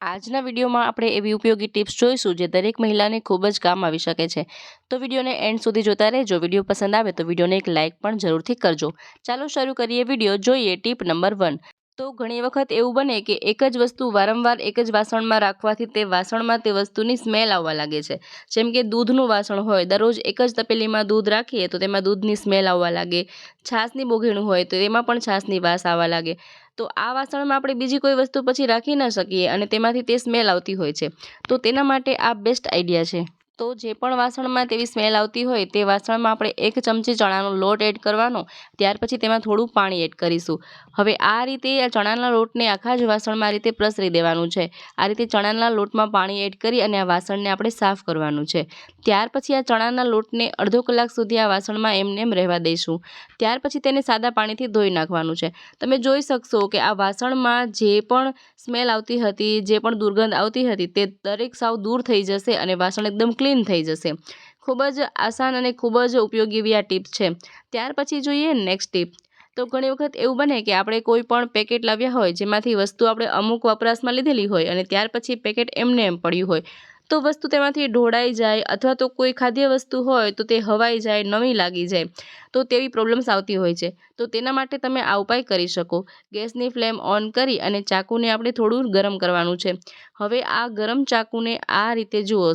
આજના વિડીયોમાં આપણે એવી ઉપયોગી ટિપ્સ જોઈશું જે દરેક મહિલાને ખૂબ જ કામ આવી શકે છે. તો વિડીયોને એન્ડ સુધી જોતા રહેજો. વીડિયો પસંદ આવે તો વિડીયોને એક લાઇક પણ જરૂરથી કરજો. ચાલો શરૂ કરીએ વીડિયો. જોઈએ ટીપ નંબર વન. તો ઘણી વખત એવું બને કે એક જ વસ્તુ વારંવાર એક જ વાસણમાં રાખવાથી તે વાસણમાં તે વસ્તુની સ્મેલ આવવા લાગે છે. જેમ કે દૂધનું વાસણ હોય, દરરોજ એક જ તપેલીમાં દૂધ રાખીએ તો તેમાં દૂધની સ્મેલ આવવા લાગે, છાશની બોઘીણું હોય તો તેમાં પણ છાશની વાસ આવવા લાગે. તો આ વાસણમાં આપણે બીજી કોઈ વસ્તુ પછી રાખી ન શકીએ અને તેમાંથી તે સ્મેલ આવતી હોય છે. તો તેના માટે આ બેસ્ટ આઈડિયા છે. તો જે પણ વાસણમાં તેવી સ્મેલ આવતી હોય તે વાસણમાં આપણે એક ચમચી ચણાનો લોટ એડ કરવાનો, ત્યાર પછી તેમાં થોડું પાણી એડ કરીશું. હવે આ રીતે આ ચણાના લોટને આખા જ વાસણમાં રીતે પ્રસરી દેવાનું છે. આ રીતે ચણાના લોટમાં પાણી એડ કરી અને આ વાસણને આપણે સાફ કરવાનું છે. ત્યાર પછી આ ચણાના લોટને અડધો કલાક સુધી આ વાસણમાં એમને એમ રહેવા દઈશું. ત્યાર પછી તેને સાદા પાણીથી ધોઈ નાખવાનું છે. તમે જોઈ શકશો કે આ વાસણમાં જે પણ સ્મેલ આવતી હતી, જે પણ દુર્ગંધ આવતી હતી તે દરેક સાવ દૂર થઈ જશે અને વાસણ એકદમ ક્લીન થઈ જશે. ખૂબ જ આસાન અને ખૂબ જ ઉપયોગી એવી આ ટીપ છે. ત્યાર પછી જોઈએ નેક્સ્ટ ટીપ. તો ઘણી વખત એવું બને કે આપણે કોઈ પણ પેકેટ લાવ્યા હોય, જેમાંથી વસ્તુ આપણે અમુક વપરાશમાં લીધેલી હોય અને ત્યાર પછી પેકેટ એમને એમ પડ્યું હોય. તો વસ્તુ તેમાંથી ઢોળાઈ જાય અથવા તો કોઈ ખાદ્ય વસ્તુ હોય તો તે હવાઈ જાય નવી લાગી જાય. તો તેવી પ્રોબ્લેમ્સ આવતી હોય છે. તો તેના માટે તમે આ ઉપાય કરી શકો. ગેસની ફ્લેમ ઓન કરી અને ચાકુને આપણે થોડું ગરમ કરવાનું છે. હવે આ ગરમ ચાકુને આ રીતે જુઓ.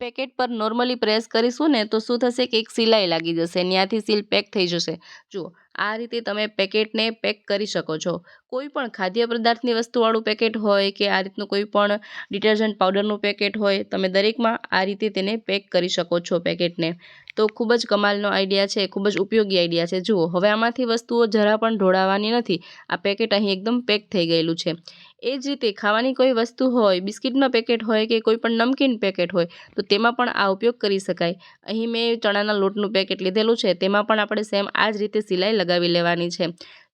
પેકેટ પર નોર્મલી પ્રેસ કરીશું ને, તો શું થશે કે એક સિલાઈ લાગી જશે ત્યાંથી સીલ પેક થઈ જશે. જુઓ, આ રીતે તમે પેકેટને પેક કરી શકો છો. કોઈ પણ ખાદ્ય પદાર્થની વસ્તુવાળું પેકેટ હોય કે આ રીતનું કોઈ પણ ડિટર્જન્ટ પાવડરનું પેકેટ હોય, તમે દરેકમાં આ રીતે તેને પેક કરી શકો છો પેકેટને. તો ખૂબ જ કમાલનો આઈડિયા છે, ખૂબ જ ઉપયોગી આઈડિયા છે. જુઓ, હવે આમાંથી વસ્તુઓ જરા પણ ઢોળાવાની નથી. આ પેકેટ અહીં એકદમ પેક થઈ ગયેલું છે. એ જ રીતે ખાવાની કોઈ વસ્તુ હોય, બિસ્કિટના પેકેટ હોય કે કોઈ પણ નમકીન પેકેટ હોય, તો તેમાં પણ આ ઉપયોગ કરી શકાય. અહીં મેં ચણાના લોટનું પેકેટ લીધેલું છે, તેમાં પણ આપણે સેમ આ જ રીતે સિલાઈ લગાવી લેવાની છે.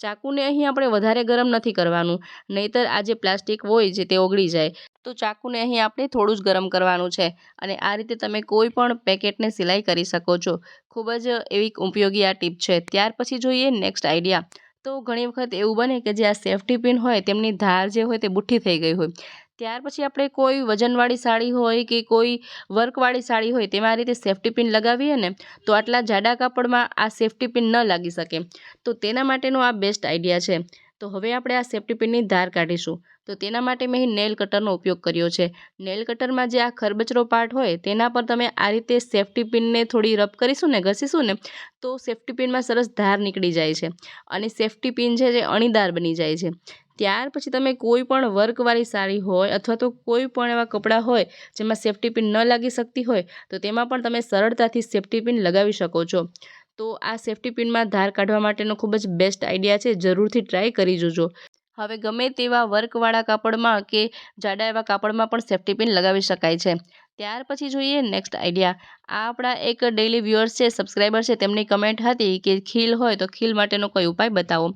ચાકુને અહીં આપણે વધારે ગરમ નથી કરવાનું, નહીંતર આ જે પ્લાસ્ટિક હોય જે તે ઓગળી જાય. તો ચાકુને અહીં આપણે થોડું જ ગરમ કરવાનું છે અને આ રીતે તમે કોઈ પણ પેકેટને સિલાઈ કરી શકો છો. ખૂબ જ એવી ઉપયોગી આ ટીપ છે. ત્યાર પછી જોઈએ નેક્સ્ટ આઈડિયા. તો ઘણી વખત એવું બને કે જે આ સેફ્ટી પિન હોય તેમની ધાર જે હોય તે બુઠ્ઠી થઈ ગઈ હોય. ત્યાર પછી આપણે કોઈ વજનવાળી સાડી હોય કે કોઈ વર્કવાળી સાડી હોય તેમાં આ રીતે સેફ્ટી પિન લગાવીએ ને, તો આટલા જાડા કાપડમાં આ સેફ્ટી પિન ન લાગી શકે. તો તેના માટેનો આ બેસ્ટ આઈડિયા છે. તો હવે આપણે આ સેફ્ટી પિનની ધાર કાઢીશું. તો તેના માટે મેં નેલ કટરનો ઉપયોગ કર્યો છે. નેલ કટરમાં જે આ ખરબચરો પાર્ટ હોય, તેના પર તમે આ રીતે સેફ્ટી પિનને થોડી રબ કરીશું ને, ઘસીશું ને, તો સેફ્ટી પિનમાં સરસ ધાર નીકળી જાય છે. અને સેફ્ટી પિન છે જે અણીદાર બની જાય છે. ત્યાર પછી તમે કોઈ પણ વર્કવાળી સાડી હોય અથવા તો કોઈ પણ એવા કપડાં હોય, જેમાં સેફ્ટી પિન ન લાગી શકતી હોય, તો તેમાં પણ તમે સરળતાથી સેફ્ટી પિન લગાવી શકો છો. તો આ સેફ્ટી પિનમાં ધાર કાઢવા માટેનો ખૂબ જ બેસ્ટ આઈડિયા છે. જરૂરથી ટ્રાય કરી જોજો. હવે ગમે તેવા વર્કવાળા કાપડમાં કે જાડા એવા કાપડમાં પણ સેફ્ટી પિન લગાવી શકાય છે. ત્યાર પછી જોઈએ નેક્સ્ટ આઈડિયા આ આપણા એક ડેઇલી વ્યુઅર્સ છે સબસ્ક્રાઈબર છે. તેમની કમેન્ટ હતી કે ખીલ હોય તો ખીલ માટેનો કોઈ ઉપાય બતાવો.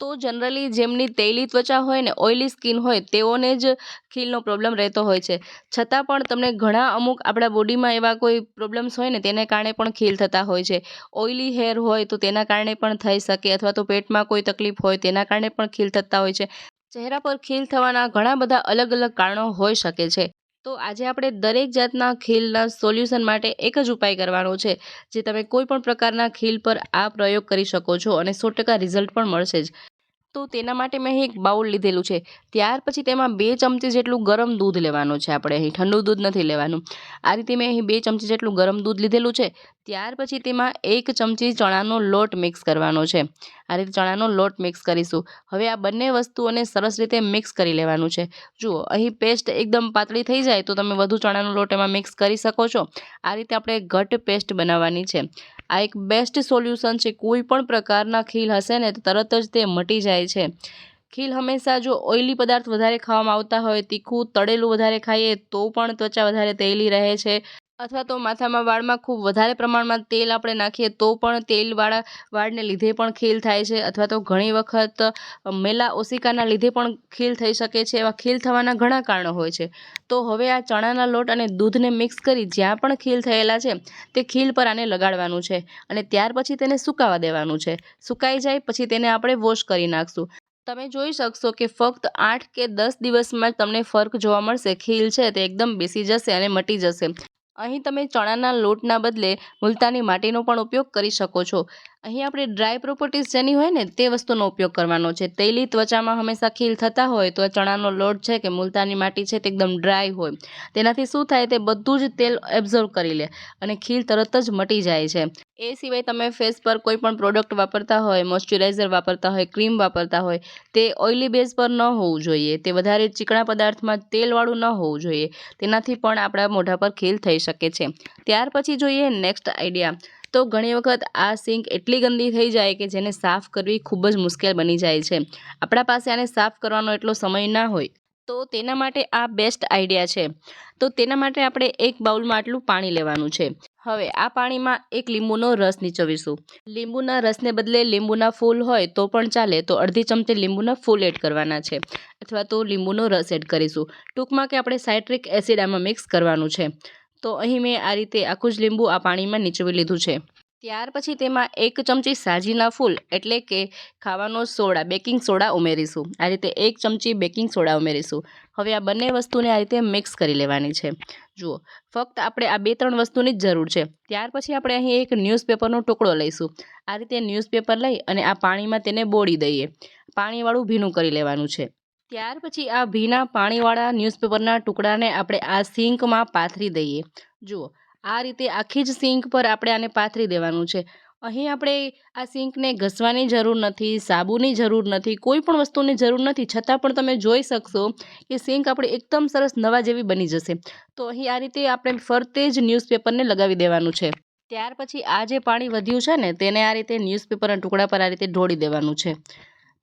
તો જનરલી જેમની તેલી ત્વચા હોય ને ઓઇલી સ્કિન હોય, તેઓને જ ખીલનો પ્રોબ્લેમ રહેતો હોય છે. છતાં પણ તમને ઘણા અમુક આપણા બોડીમાં એવા કોઈ પ્રોબ્લેમ્સ હોય ને, તેને કારણે પણ ખીલ થતા હોય છે. ઓઇલી હેર હોય તો તેના કારણે પણ થઈ શકે અથવા તો પેટમાં કોઈ તકલીફ હોય તેના કારણે પણ ખીલ થતા હોય છે. ચહેરા પર ખીલ થવાના ઘણા બધા અલગ અલગ કારણો હોઈ શકે છે. તો આજે આપણે દરેક જાતના ખીલના સોલ્યુશન માટે એક જ ઉપાય કરવાનો છે, જે તમે કોઈ પણ પ્રકારના ખીલ પર આ પ્રયોગ કરી શકો છો અને સો ટકા રિઝલ્ટ પણ મળશે જ. તો તેના માટે મેં અહીં એક બાઉલ લીધેલું છે. ત્યાર પછી તેમાં બે ચમચી જેટલું ગરમ દૂધ લેવાનું છે આપણે અહીં. ઠંડુ દૂધ નથી લેવાનું. આ રીતે મેં અહીં બે ચમચી જેટલું ગરમ દૂધ લીધેલું છે. ત્યાર પછી તેમાં એક ચમચી ચણાનો લોટ મિક્સ કરવાનો છે. આ રીતે ચણાનો લોટ મિક્સ કરીશું. હવે આ બંને વસ્તુઓને સરસ રીતે મિક્સ કરી લેવાનું છે. જુઓ, અહીં પેસ્ટ એકદમ પાતળી થઈ જાય તો તમે વધુ ચણાનો લોટ એમાં મિક્સ કરી શકો છો. આ રીતે આપણે ઘટ પેસ્ટ બનાવવાની છે. આ એક બેસ્ટ સોલ્યુશન છે. કોઈ પણ પ્રકારના ખીલ હશે ને તો તરત જ તે મટી જાય છે. ખીલ હંમેશા જો ઓઇલી પદાર્થ વધારે ખાવામાં આવતા હોય, તીખું, તળેલું વધારે ખાઈએ તો પણ ત્વચા વધારે તૈલી રહે છે. અથવા તો માથામાં વાળમાં ખૂબ વધારે પ્રમાણમાં તેલ આપણે નાખીએ તો પણ તેલવાળા વાળને લીધે પણ ખીલ થાય છે અથવા તો ઘણી વખત મેલા ઓસિકાના લીધે પણ ખીલ થઈ શકે છે એવા ખીલ થવાના ઘણા કારણો હોય છે. તો હવે આ ચણાના લોટ અને દૂધને મિક્સ કરી જ્યાં પણ ખીલ થયેલા છે, તે ખીલ પર આને લગાડવાનું છે અને ત્યાર પછી તેને સુકાવા દેવાનું છે. સુકાઈ જાય પછી તેને આપણે વોશ કરી નાખશું. તમે જોઈ શકશો કે ફક્ત આઠ કે દસ દિવસમાં તમને ફર્ક જોવા મળશે. ખીલ છે તે એકદમ બેસી જશે અને મટી જશે. અહીં તમે ચણાના લોટના બદલે મુલતાની માટીનો પણ ઉપયોગ કરી શકો છો. અહીં આપણે ડ્રાય પ્રોપર્ટીઝ જેની હોય ને, તે વસ્તુનો ઉપયોગ કરવાનો છે. તેલી ત્વચામાં હંમેશા ખીલ થતા હોય, તો ચણાનો લોટ છે કે મુલતાની માટી છે, તે એકદમ ડ્રાય હોય. તેનાથી શું થાય, તે બધું જ તેલ એબ્ઝર્વ કરી લે અને ખીલ તરત જ મટી જાય છે. એ સિવાય તમે ફેસ પર કોઈ પણ પ્રોડક્ટ વાપરતા હોય મોઇશ્ચરાઇઝર વાપરતા હોય ક્રીમ વાપરતા હોય, તે ઓઇલી બેઝ પર ન હોવું જોઈએ. તે વધારે ચીકણા પદાર્થમાં તેલવાળું ન હોવું જોઈએ. તેનાથી પણ આપણા મોઢા પર ખીલ થઈ શકે છે. ત્યાર પછી જોઈએ નેક્સ્ટ આઈડિયા તો ઘણી વખત આ સિંક એટલી ગંદી થઈ જાય કે જેને સાફ કરવી ખૂબ જ મુશ્કેલ બની જાય છે. આપણા પાસે આને સાફ કરવાનો એટલો સમય ના હોય, તો તેના માટે આ બેસ્ટ આઈડિયા છે. તો તેના માટે આપણે એક બાઉલમાં આટલું પાણી લેવાનું છે. હવે આ પાણીમાં એક લીંબુનો રસ નીચોવીશું. લીંબુના રસને બદલે લીંબુના ફૂલ હોય તો પણ ચાલે, તો અડધી ચમચી લીંબુના ફૂલ એડ કરવાના છે. અથવા તો લીંબુનો રસ એડ કરીશું. ટૂંકમાં કે આપણે સાઇટ્રિક એસિડ આમાં મિક્સ કરવાનું છે. તો અહીં મેં આ રીતે આખું જ લીંબુ આ પાણીમાં નીચવી લીધું છે. ત્યાર પછી તેમાં એક ચમચી સાજીના ફૂલ એટલે કે ખાવાનો સોડા, બેકિંગ સોડા ઉમેરીશું. આ રીતે એક ચમચી બેકિંગ સોડા ઉમેરીશું. હવે આ બંને વસ્તુને આ રીતે મિક્સ કરી લેવાની છે. જુઓ, ફક્ત આપણે આ બે ત્રણ વસ્તુની જ જરૂર છે. ત્યાર પછી આપણે અહીં એક ન્યૂઝપેપરનો ટુકડો લઈશું. આ રીતે ન્યૂઝપેપર લઈ અને આ પાણીમાં તેને બોળી દઈએ. પાણીવાળું ભીનું કરી લેવાનું છે. ત્યાર પછી આ ભીના પાણીવાળા ન્યૂઝપેપરના ટુકડાને આપણે આ સિંકમાં પાથરી દઈએ. જુઓ, આ રીતે આખી જ સિંક પર આપણે આને પાથરી દેવાનું છે. અહીં આપણે આ સિંકને ઘસવાની જરૂર નથી, સાબુની જરૂર નથી, કોઈ પણ વસ્તુની જરૂર નથી, છતાં પણ તમે જોઈ શકશો કે સિંક આપણે એકદમ સરસ નવા જેવી બની જશે. તો અહીં આ રીતે આપણે ફરતે જ ન્યૂઝપેપરને લગાવી દેવાનું છે. ત્યાર પછી આ જે પાણી વધ્યું છે ને, તેને આ રીતે ન્યૂઝપેપરના ટુકડા પર આ રીતે ઢોળી દેવાનું છે.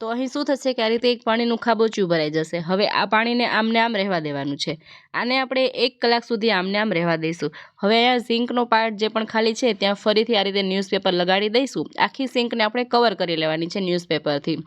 તો અહીં શું થશે કે આ રીતે એક પાણીનું ખાબોચિયું ભરાઈ જશે. હવે આ પાણીને આમને આમ રહેવા દેવાનું છે. આને આપણે એક કલાક સુધી આમને આમ રહેવા દઈશું. હવે અહીંયા સિંકનો પાર્ટ જે પણ ખાલી છે, ત્યાં ફરીથી આ રીતે ન્યૂઝપેપર લગાડી દઈશું. આખી સિંકને આપણે કવર કરી લેવાની છે ન્યૂઝપેપરથી.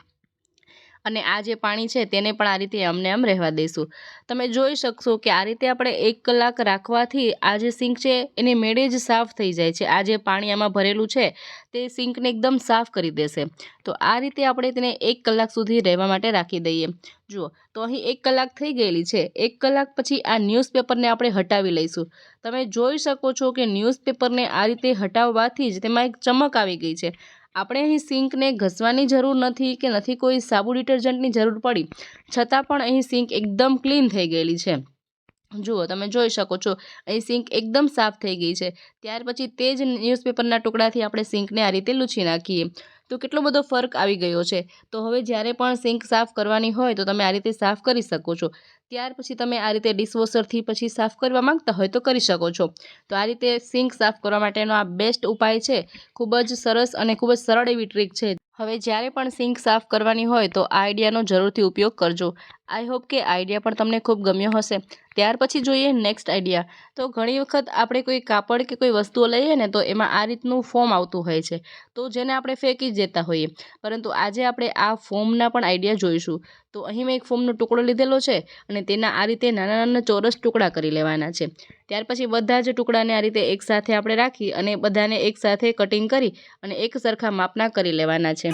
અને આ જે પાણી છે તેને પણ આ રીતે અમને આમ રહેવા દઈશું તમે જોઈ શકશો કે આ રીતે આપણે એક કલાક રાખવાથી આ જે સિંક છે એને મેળે જ સાફ થઈ જાય છે. આ જે પાણી આમાં ભરેલું છે તે સિંકને એકદમ સાફ કરી દેશે. તો આ રીતે આપણે તેને એક કલાક સુધી રહેવા માટે રાખી દઈએ. જુઓ, તો અહીં એક કલાક થઈ ગયેલી છે. એક કલાક પછી આ ન્યૂઝપેપરને આપણે હટાવી લઈશું. તમે જોઈ શકો છો કે ન્યૂઝપેપરને આ રીતે હટાવવાથી જ તેમાં એક ચમક આવી ગઈ છે. આપણે અહીં સિંકને ઘસવાની જરૂર નથી કે નથી કોઈ સાબુ ડિટર્જન્ટની જરૂર પડી, છતાં પણ અહીં સિંક એકદમ ક્લીન થઈ ગયેલી છે. જુઓ, તમે જોઈ શકો છો, અહીં સિંક એકદમ સાફ થઈ ગઈ છે. ત્યાર પછી તે જ ન્યૂઝપેપરના ટુકડાથી આપણે સિંકને આ રીતે લૂછી નાખીએ. તો કેટલો બધો ફરક આવી ગયો છે. તો હવે જ્યારે પણ સિંક સાફ કરવાની હોય તો તમે આ રીતે સાફ કરી શકો છો. ત્યાર પછી તમે આ રીતે ડિશવોશરથી પછી સાફ કરવા માંગતા હોય તો કરી શકો છો. તો આ રીતે સિંક સાફ કરવા માટેનો આ બેસ્ટ ઉપાય છે. ખૂબ જ સરસ અને ખૂબ જ સરળ એવી ટ્રીક છે. હવે જ્યારે પણ સિંક સાફ કરવાની હોય તો આ આઈડિયાનો જરૂરથી ઉપયોગ કરજો. આઈ હોપ કે આઈડિયા પણ તમને ખૂબ ગમ્યો હશે. ત્યાર પછી જોઈએ નેક્સ્ટ આઈડિયા. તો ઘણી વખત આપણે કોઈ કાપડ કે કોઈ વસ્તુઓ લઈએ ને તો એમાં આ રીતનું ફોર્મ આવતું હોય છે. તો જેને આપણે ફેંકી જ દેતા હોઈએ. પરંતુ આજે આપણે આ ફોર્મના પણ આઈડિયા જોઈશું. તો અહીં મેં એક ફોર્મનો ટુકડો લીધેલો છે અને તેના આ રીતે નાના નાના ચોરસ ટુકડા કરી લેવાના છે. ત્યાર પછી બધા જ ટુકડાને આ રીતે એકસાથે આપણે રાખી અને બધાને એકસાથે કટિંગ કરી અને એક સરખા માપના કરી લેવાના છે.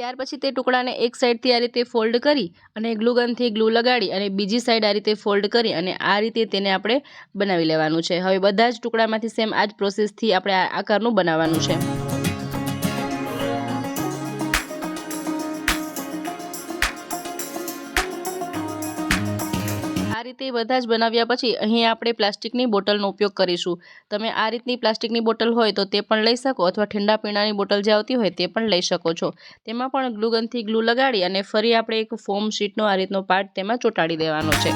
ત્યાર પછી તે ટુકડાને એક સાઈડથી આ રીતે ફોલ્ડ કરી અને ગ્લુગનથી ગ્લુ લગાડી અને બીજી સાઈડ આ રીતે ફોલ્ડ કરી અને આ રીતે તેને આપણે બનાવી લેવાનું છે. હવે બધા જ ટુકડામાંથી સેમ આ જ પ્રોસેસથી આપણે આ આકારનું બનાવવાનું છે. આ રીતે બધા જ બનાવ્યા પછી અહીં આપણે પ્લાસ્ટિકની બોટલનો ઉપયોગ કરીશું. તમે આ રીતની પ્લાસ્ટિકની બોટલ હોય તો તે પણ લઈ શકો અથવા ઠંડા પીણાની બોટલ જે આવતી હોય તે પણ લઈ શકો છો. તેમાં પણ ગ્લુગનથી ગ્લુ લગાડી અને ફરી આપણે એક ફોમ શીટનો આ રીતનો પાર્ટ તેમાં ચોંટાડી દેવાનો છે.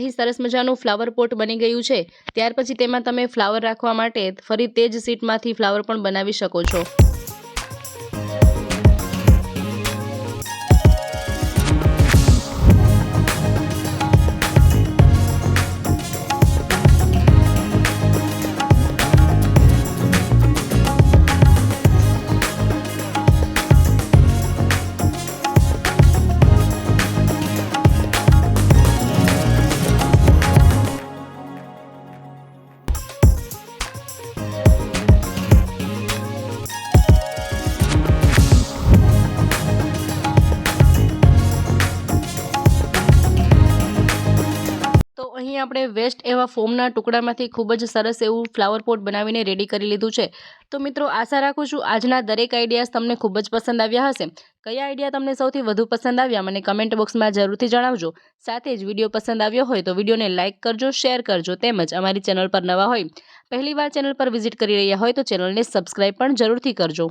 અહીં સરસ મજાનું ફ્લાવર પોટ બની ગયું છે. ત્યાર પછી તેમાં તમે ફ્લાવર રાખવા માટે ફરી તે જ સીટમાંથી ફ્લાવર પણ બનાવી શકો છો. અહીં આપણે વેસ્ટ એવા ફોમના ટુકડામાંથી ખૂબ જ સરસ એવું ફ્લાવર પોટ બનાવીને રેડી કરી લીધું છે. તો મિત્રો, આશા રાખું છું આજના દરેક આઈડિયાઝ તમને ખૂબ જ પસંદ આવ્યા હશે. કયા આઈડિયા તમને સૌથી વધુ પસંદ આવ્યા, મને કમેન્ટ બોક્સમાં જરૂરથી જણાવજો. સાથે જ વીડિયો પસંદ આવ્યો હોય તો વિડીયોને લાઇક કરજો, શેર કરજો, તેમજ અમારી ચેનલ પર નવા હોય, પહેલીવાર ચેનલ પર વિઝિટ કરી રહ્યા હોય તો ચેનલને સબસ્ક્રાઈબ પણ જરૂરથી કરજો.